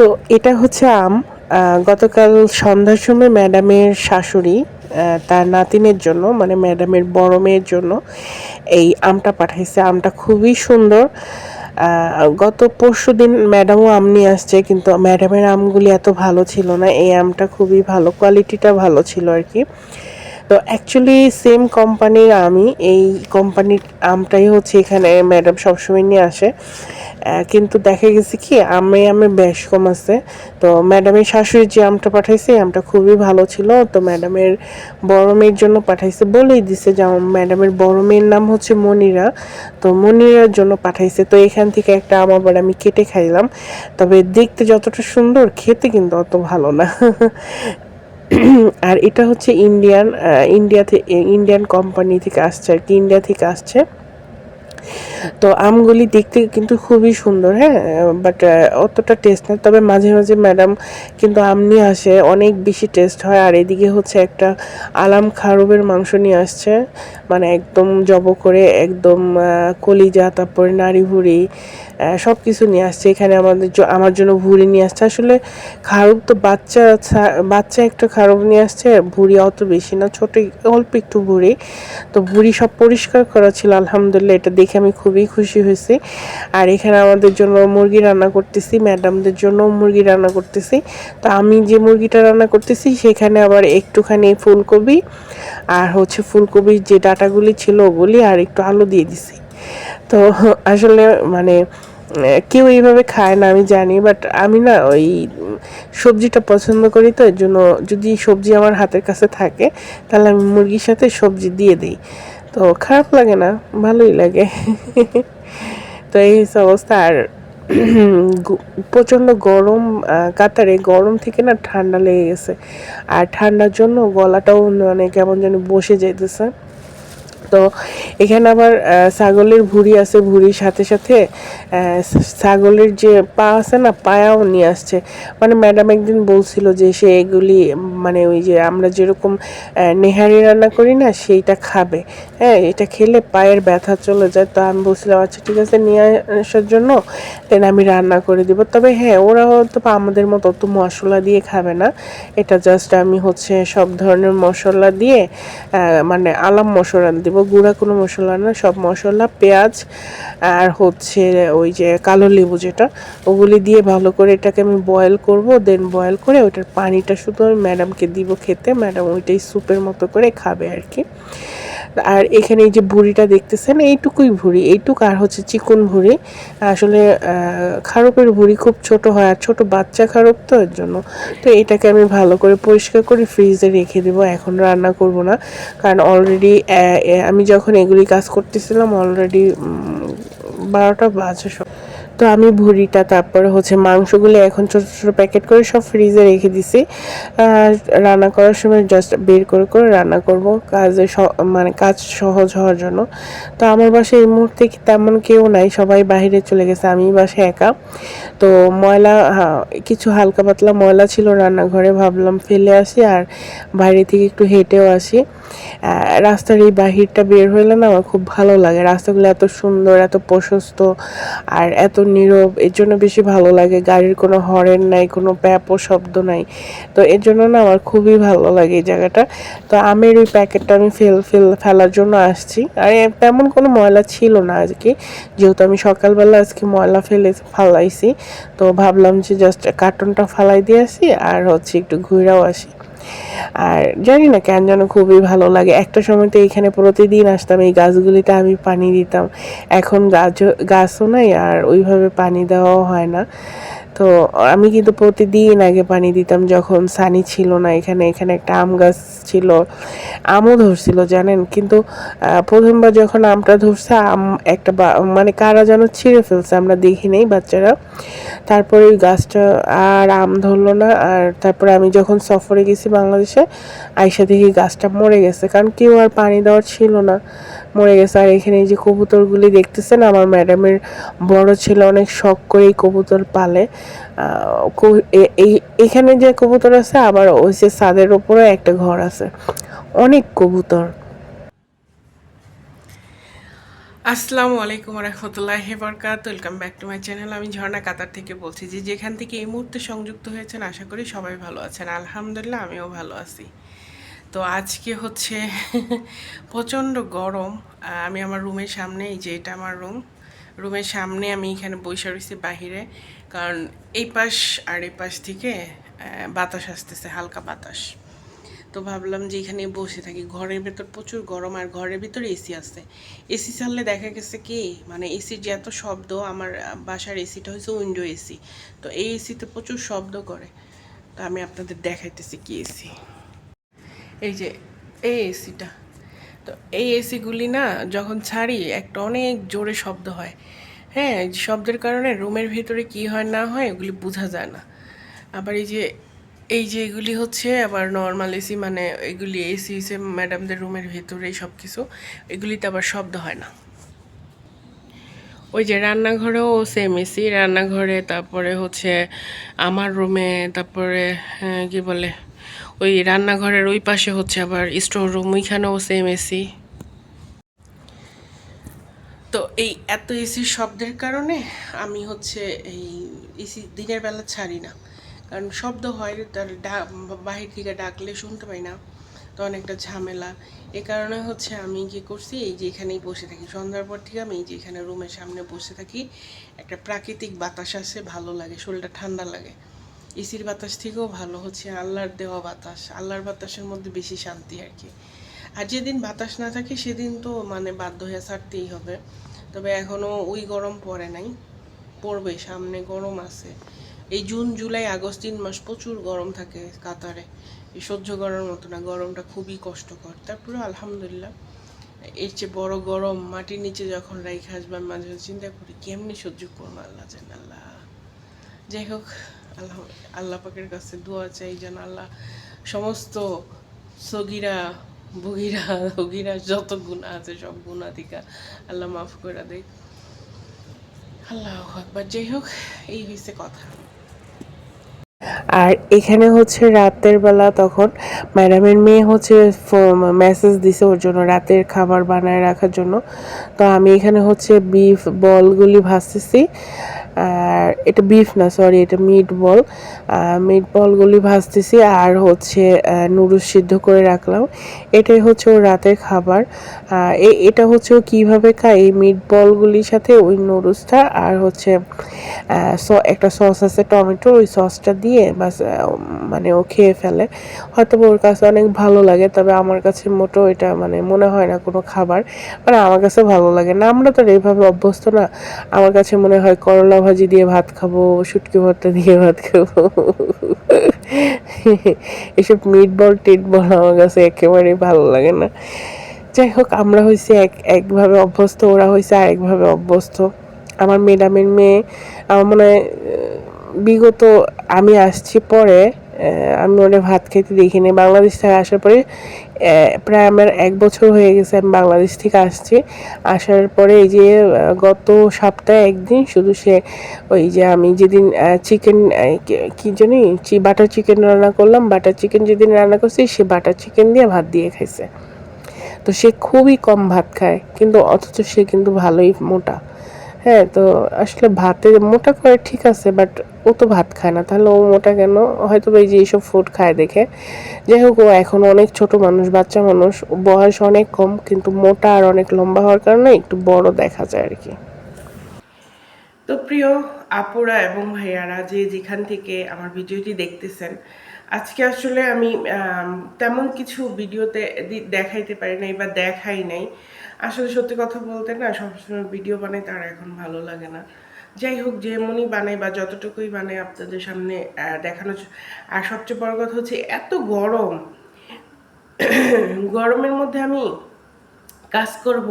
তো এটা হচ্ছে আম গতকাল সন্ধ্যার সময় ম্যাডামের শাশুড়ি তার নাতিনের জন্য মানে ম্যাডামের বড় মেয়ের জন্য এই আমটা পাঠাইছে। আমটা খুবই সুন্দর। গত পরশু দিন ম্যাডামও আম নিয়ে আসছে, কিন্তু ম্যাডামের আমগুলি এত ভালো ছিল না। এই আমটা খুবই ভালো, কোয়ালিটিটা ভালো ছিল আর কি। তো অ্যাকচুয়ালি সেম কোম্পানির আমি, এই কোম্পানির আমটাই হচ্ছে এখানে ম্যাডাম সবসময় নিয়ে আসে। কিন্তু দেখা গেছে কি, আমে আমে বেশ কম আছে। তো ম্যাডামের শাশুড়ি যে আমটা পাঠাইছে আমটা খুবই ভালো ছিল। তো ম্যাডামের বড় মেয়ের জন্য পাঠাইছে বলেই দিছে যে ম্যাডামের বড় মেয়ের নাম হচ্ছে মনিরা। তো মনিরার জন্য পাঠাইছে। তো এখান থেকে একটা আম আবার আমি কেটে খাইলাম। তবে দেখতে যতটা সুন্দর, খেতে কিন্তু অত ভালো না। আর এটা হচ্ছে ইন্ডিয়ান ইন্ডিয়া থেকে ইন্ডিয়ান কোম্পানি থেকে আসছে আর কি ইন্ডিয়া থেকে আসছে। তো আমগুলি দেখতে কিন্তু খুবই সুন্দর হ্যাঁ? বাট অতটা টেস্ট না। তবে মাঝে মাঝে ম্যাডাম কিন্তু আম নিয়ে আসে, অনেক বেশি টেস্ট হয়। আর এদিকে হচ্ছে একটা আলাম খারুবের মাংস নিয়ে আসছে। মানে একদম জব করে, একদম কলিজা, তারপরে নাড়ি ভুড়ি সব কিছু নিয়ে আসছে। এখানে আমাদের আমার জন্য ভুড়ি নিয়ে আসছে। আসলে খারুব তো বাচ্চা বাচ্চা একটা খারুব নিয়ে আসছে, ভুড়ি অত বেশি না, ছোট অল্প একটু ভুড়ি। তো ভুড়ি সব পরিষ্কার করা ছিল, আলহামদুলিল্লাহ, এটা দেখে আমি খুবই খুশি হয়েছি। আর এখানে আমাদের জন্য মুরগি রান্না করতেছি, ম্যাডামদের জন্য মুরগি রান্না করতেছি। তো আমি যে মুরগিটা রান্না করতেছি, সেখানে আবার একটুখানি ফুলকপি আর হচ্ছে ফুলকপির যে ডাটাগুলি ছিল ওগুলি আর একটু আলু দিয়ে দিছি। তো আসলে মানে কেউ এইভাবে খায় না, আমি জানি বাট আমি না ওই সবজিটা পছন্দ করি তো, এর জন্য যদি সবজি আমার হাতের কাছে থাকে, তাহলে আমি মুরগির সাথে সবজি দিয়ে দিই। তো খারাপ লাগে না, ভালোই লাগে। তো এই অবস্থা, আর প্রচণ্ড গরম কাতারে গরম থেকে না ঠান্ডা লেগে গেছে। আর ঠান্ডার জন্য গলাটাও মানে কেমন যেন বসে যাইতেছে। তো এখানে আবার ছাগলের ভুঁড়ি আছে, ভুঁড়ির সাথে সাথে ছাগলের যে পা আছে না, পায়াও নিয়ে আসছে। মানে ম্যাডাম একদিন বলছিল যে সে এগুলি মানে ওই যে আমরা যেরকম নেহারি রান্না করি না, সেইটা খাবে। হ্যাঁ এটা খেলে পায়ের ব্যথা চলে যায়। তো আমি বলছিলাম আচ্ছা ঠিক আছে, নিয়ে আসার জন্য দেন আমি রান্না করে দিব। তবে হ্যাঁ ওরা হয়তো আমাদের মতো অত মশলা দিয়ে খাবে না। এটা জাস্ট আমি হচ্ছে সব ধরনের মশলা দিয়ে মানে আলাম মশলা দিব গুঁড়া কোনো মশলা না, সব মশলা, পেঁয়াজ আর হচ্ছে ওই যে কালো লেবু যেটা, ওগুলি দিয়ে ভালো করে এটাকে আমি বয়েল করব দেন বয়েল করে ওইটার পানিটা শুধু আমি ম্যাডামকে দিব খেতে ম্যাডাম ওইটাই স্যুপের মতো করে খাবে আর কি। আর এখানে এই যে ভুড়িটা দেখতেছেন, এইটুকুই ভুড়ি, এইটুক আর হচ্ছে চিকন ভুড়ি। আসলে খারপের ভুড়ি খুব ছোট হয় আর ছোট বাচ্চা খারপ তো এর জন্য। তো এটাকে আমি ভালো করে পরিষ্কার করে ফ্রিজে রেখে দেবো, এখন রান্না করব না। কারণ অলরেডি আমি যখন এগুলি কাজ করতেছিলাম অলরেডি বারোটা বাজে তো আমি ভুড়িটা, তারপরে হচ্ছে মাংসগুলো এখন ছোট ছোট প্যাকেট করে সব ফ্রিজে রেখে দিছি। রান্না করার সময় জাস্ট বের করে করে রান্না করব, কাজে মানে কাজ সহজ হওয়ার জন্য। তো আমার বাসায় এই মুহূর্তে তেমন কেউ নাই, সবাই বাইরে চলে গেছে, আমি বাসায় একা। তো ময়লা কিছু হালকা পাতলা ময়লা ছিল রান্নাঘরে, ভাবলাম ফেলে আসি আর বাইরে থেকে একটু হেঁটেও আসি। রাস্তার এই বাহিরটা বের হইলে না আমার খুব ভালো লাগে। রাস্তাগুলো এত সুন্দর, এত প্রশস্ত, আর এত নীরব, এর জন্য বেশি ভালো লাগে। গাড়ির কোনো হরেন নাই, কোনো প্যাপ শব্দ নাই। তো এর জন্য না আমার খুবই ভালো লাগে এই জায়গাটা। তো আমের ওই প্যাকেটটা আমি ফেল ফেল, ফেলার জন্য আসছি। আর, তেমন কোনো ময়লা ছিল না আজকে। যেহেতু আমি সকালবেলা আজকে ময়লা ফেলে ফালাইছি, তো ভাবলাম যে জাস্ট কার্টনটা ফালাই দিয়ে আসি আর হচ্ছে একটু ঘুরেও আসি। আর জানি না কেন যেন খুবই ভালো লাগে। একটা সময় তো এখানে প্রতিদিন আসতাম, এই গাছগুলিতে আমি পানি দিতাম। এখন গাছ গাছও নাই আর ওইভাবে পানি দেওয়াও হয় না। তো আমি কিন্তু প্রতিদিন আগে পানি দিতাম যখন সানি ছিল না এখানে। এখানে একটা আম গাছ ছিল, আমও ধরছিল, জানেন? কিন্তু প্রথমবার যখন আমটা ধরছে, আম একটা মানে কারা যেন ছিঁড়ে ফেলছে, আমরা দেখি নেই বাচ্চারা। তারপরে ওই গাছটা আর আম ধরলো না, আর তারপরে আমি যখন সফরে গেছি বাংলাদেশে আইসা দেখি গাছটা মরে গেছে, কারণ কেউ আর পানি দেওয়ার ছিল না। মরে গেছে। আর এখানে যে কবুতরগুলি দেখতেছেন, আমার ম্যাডামের বড় ছেলে অনেক শখ করে এই কবুতর পালে। এই, এখানে যে কবুতর আছে, আবার ওই যে ছাদের ওপরে একটা ঘর আছে। অনেক কবুতর। আসসালামু আলাইকুম রহমতুল্লাহ বরকাত welcome back to my channel. আমি ঝর্ণা, কাতার থেকে বলছি যে, যেখান থেকে এই মুহূর্তে সংযুক্ত হয়েছেন, আশা করি সবাই ভালো আছেন। আলহামদুলিল্লাহ, আমিও ভালো আছি। তো আজকে হচ্ছে প্রচণ্ড গরম। আমি আমার রুমের সামনে, এই যে এটা আমার রুম রুমের সামনে আমি এখানে বসে রয়েছি বাহিরে, কারণ এই পাশ আর এই পাশ থেকে বাতাস আসতেছে, হালকা বাতাস। তো ভাবলাম যে এখানে বসে থাকি। ঘরের ভেতর প্রচুর গরম আর ঘরের ভিতরে এসি আছে। এসি চাললে দেখা গেছে কি মানে এসির যে এত শব্দ, আমার বাসার এসিটা হচ্ছে উইন্ডো এসি তো এই এসিতে প্রচুর শব্দ করে। তো আমি আপনাদের দেখাইতেছি কি এসি এই যে এই এসিটা তো এই এসিগুলি না যখন ছাড়ি একটা অনেক জোরে শব্দ হয়। হ্যাঁ শব্দের কারণে রুমের ভিতরে কি হয় না হয় এগুলি বোঝা যায় না। আবার এই যে এই যে এগুলি হচ্ছে আবার নর্মাল এসি মানে এগুলি এসি এসে ম্যাডামদের রুমের ভিতরে সব কিছু এগুলিতে আবার শব্দ হয় না। ওই যে রান্নাঘরেও সেম এসি রান্নাঘরে তারপরে হচ্ছে আমার রুমে তারপরে হ্যাঁ, কি বলে? ওই রান্নাঘরের ওই পাশে হচ্ছে আবার স্টোর রুম, ওইখানেও সেম এসি তো এই এত এসির শব্দের কারণে আমি হচ্ছে এই এসি দিনের বেলা ছাড়ি না। কারণ শব্দ হয়, তার বাহির থেকে ডাকলে শুনতে পাই না। তো অনেকটা ঝামেলা। এ কারণে হচ্ছে আমি কি করছি, এই যে এখানেই বসে থাকি। সন্ধ্যার পর থেকে আমি এই যে এখানে রুমের সামনে বসে থাকি। একটা প্রাকৃতিক বাতাস আসে, ভালো লাগে, শরীরটা ঠান্ডা লাগে। এসির বাতাস থেকেও ভালো হচ্ছে, আল্লাহর দেওয়া বাতাস, আল্লাহর বাতাসের মধ্যে বেশি শান্তি আর কি। আর যেদিন বাতাস না থাকে, সেদিন তো মানে বাধ্য হয়ে ছাড়তেই হবে। তবে এখনও ওই গরম পড়ে নাই, পড়বে, সামনে গরম আছে। এই জুন, জুলাই, আগস্ট তিন মাস প্রচুর গরম থাকে কাতারে। এই সহ্য করার মতো না, গরমটা খুবই কষ্টকর। তারপরে আলহামদুলিল্লাহ, এর চেয়ে বড় গরম মাটির নিচে যখন রাইখে আসবে, আমি মাঝে মাঝে চিন্তা করি, কেমনি সহ্য করব আল্লাহ জান আল্লাহ। যাই হোক আল্লাহ আল্লাহ পাকের কাছে দোয়া চাই যেন আল্লাহ সমস্ত সগিরা বগিরা হগিরা যত গুণা আছে, সব গুণা থেকে আল্লাহ মাফ করে দেয়। আল্লাহ একবার যাই হোক, এই হয়েছে কথা। আর এখানে হচ্ছে রাতের বেলা তখন ম্যাডামের মেয়ে হচ্ছে মেসেজ দিছে ওর জন্য রাতের খাবার বানায় রাখার জন্য। তো আমি এখানে হচ্ছে বিফ, বলগুলি ভাজতেছি। আর এটা বিফ না সরি এটা মিট বল মিট বলগুলি ভাজতেছি আর হচ্ছে নুডলস সিদ্ধ করে রাখলাম। এটাই হচ্ছে ওর রাতের খাবার। এটা হচ্ছে ও কীভাবে খায় এই মিট বলগুলির সাথে ওই নুডলসটা আর হচ্ছে একটা সস আছে টমেটো, ওই সসটা দিয়ে বাস মানে ও খেয়ে ফেলে। হয়তো ওর কাছে অনেক ভালো লাগে, তবে আমার কাছে মোটো এটা মানে মনে হয় না কোনো খাবার। মানে আমার কাছে ভালো লাগে না। আমরা তো এইভাবে অভ্যস্ত না। আমার কাছে মনে হয় করলা ভাজি দিয়ে ভাত খাব, শুটকি ভর্তা দিয়ে ভাত খাব। এসব মিট বল টিট বল আমার কাছে একেবারেই ভালো লাগে না। যাই হোক, আমরা হয়েছি এক, একভাবে অভ্যস্ত, ওরা হয়েছে আরেকভাবে অভ্যস্ত। আমার মেডামের মেয়ে, আমার মনে বিগত আমি আসছি পরে আমি ওরা ভাত খেতে দেখিনি। বাংলাদেশ থেকে আসার পরে প্রায় আমার এক বছর হয়ে গেছে আমি বাংলাদেশ থেকে আসছি। আসার পরে এই যে গত সপ্তাহে একদিন শুধু সে ওই যে আমি যেদিন চিকেন কি জানি বাটার চিকেন রান্না করলাম। বাটার চিকেন যেদিন রান্না করছি, সে বাটার চিকেন দিয়ে ভাত দিয়ে খাইছে। তো সে খুবই কম ভাত খায়, কিন্তু অথচ সে কিন্তু ভালোই মোটা। হ্যাঁ তো আসলে ভাতে মোটা করে ঠিক আছে বাট ও তো ভাত খায় না। তাহলে ও মোটা কেন? হয়তো এই যে এইসব ফুড খায় দেখে। যাই হোক, ও এখন অনেক ছোট মানুষ, বাচ্চা মানুষ। বয়স অনেক কম, কিন্তু মোটা আর অনেক লম্বা হওয়ার কারণে একটু বড় দেখা যায় আর কি। তো প্রিয় আপুরা এবং ভাইয়ারা, যে যেখান থেকে আমার ভিডিওটি দেখতেছেন, আজকে আসলে আমি তেমন কিছু ভিডিওতে দেখাইতে পারি নাই বা দেখাই নাই। আসলে সত্যি কথা বলতে না সবসময় ভিডিও বানাই তার এখন ভালো লাগে না। যাই হোক, যেমনই বানাই বা যতটুকুই বানাই আপনাদের সামনে দেখানো আর সবচেয়ে বড় কথা হচ্ছে এত গরম। গরমের মধ্যে আমি কাজ করব,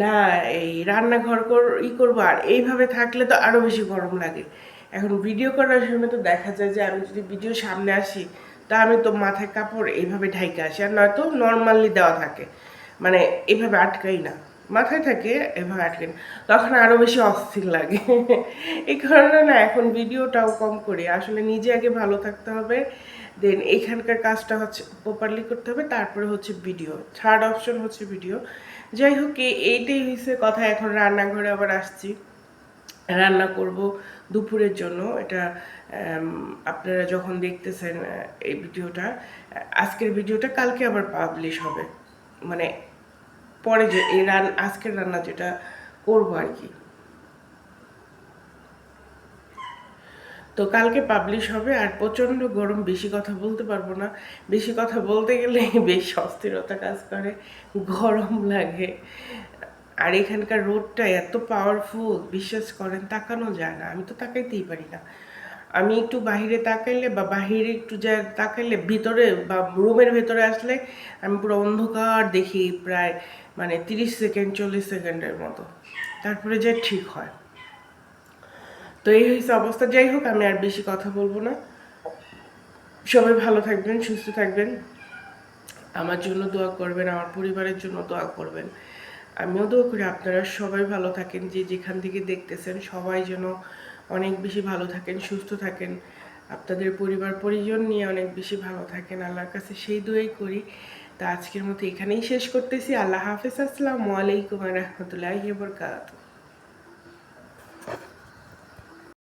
না, এই রান্নাঘর কর ই করব, আর এইভাবে থাকলে তো আরও বেশি গরম লাগে। এখন ভিডিও করার সময় তো দেখা যায় যে আমি যদি ভিডিও সামনে আসি, তা আমি তো মাথায় কাপড় এইভাবে ঢাইকে আসি, আর নয়তো নর্মালি দেওয়া থাকে। মানে এভাবে আটকাই না। মাথায় থাকে এভাবে আটকাই না। তখন আরও বেশি অস্থির লাগে। এই কারণে না এখন ভিডিওটাও কম করি। আসলে নিজে আগে ভালো থাকতে হবে। দেন এখানকার কাজটা হচ্ছে প্রপারলি করতে হবে। তারপরে হচ্ছে ভিডিও থার্ড অপশন হচ্ছে ভিডিও যাই হোক এইটাই হয়েছে কথা। এখন রান্নাঘরে আবার আসছি। রান্না করব দুপুরের জন্য। এটা আপনারা যখন দেখতেছেন এই ভিডিওটা, আজকের ভিডিওটা কালকে আবার পাবলিশ হবে। মানে পরে যে এই রান, আজকের রান্না যেটা করব আর কি। তো কালকে পাবলিশ হবে, আর প্রচণ্ড গরম, বেশি কথা বলতে পারব না। বেশি কথা বলতে গেলে বেশ অস্থিরতা কাজ করে, গরম লাগে। আর এখানকার রোডটা এত পাওয়ারফুল বিশ্বাস করেন, তাকানো যায় না। আমি তো তাকাইতেই পারি না। আমি একটু বাহিরে তাকাইলে বা বাহিরে একটু যা তাকাইলে ভিতরে বা রুমের ভেতরে আসলে আমি পুরো অন্ধকার দেখি প্রায় মানে তিরিশ সেকেন্ড, চল্লিশ সেকেন্ডের মতো। তারপরে যা ঠিক হয়। তো এই হয়েছে অবস্থা। যাই হোক, আমি আর বেশি কথা বলব না। সবাই ভালো থাকবেন, সুস্থ থাকবেন। আমার জন্য দোয়া করবেন, আমার পরিবারের জন্য দোয়া করবেন। আমিও দোয়া করি আপনারা সবাই ভালো থাকেন, যে যেখান থেকে দেখতেছেন সবাই যেন অনেক বেশি ভালো থাকেন, সুস্থ থাকেন। আপনাদের পরিবার, পরিজন নিয়ে অনেক বেশি ভালো থাকেন। আল্লাহর কাছে সেই দুয়েই করি। তা আজকের মতো এখানেই শেষ করতেছি। আল্লাহ হাফেজ। আসসালামু আলাইকুম রহমতুল্লাহ বরকাত